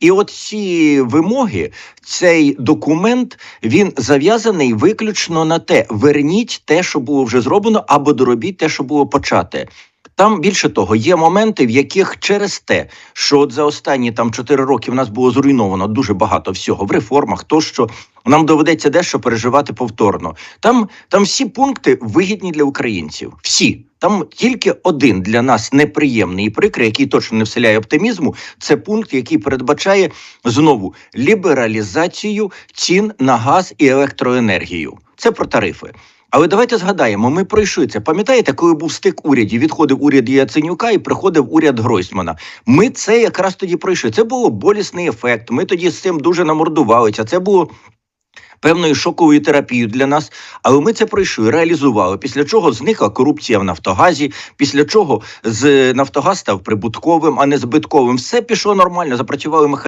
І от ці вимоги, цей документ, він зав'язаний виключно на те: верніть те, що було вже зроблено, або доробіть те, що було почате. Там більше того, є моменти, в яких через те, що от за останні там 4 роки в нас було зруйновано дуже багато всього в реформах, тощо нам доведеться дещо переживати повторно. Там, там всі пункти вигідні для українців. Всі. Там тільки один для нас неприємний і прикрий, який точно не вселяє оптимізму. Це пункт, який передбачає знову лібералізацію цін на газ і електроенергію. Це про тарифи. Але давайте згадаємо, ми пройшли це. Пам'ятаєте, коли був стик урядів, відходив уряд Яценюка і приходив уряд Гройсмана. Ми це якраз тоді пройшли. Це було болісний ефект. Ми тоді з цим дуже намордувалися. Це було. Певною шоковою терапією для нас, але ми це пройшли, реалізували. Після чого зникла корупція в Нафтогазі, після чого з Нафтогаз став прибутковим, а не збитковим. Все пішло нормально, запрацювали механізми.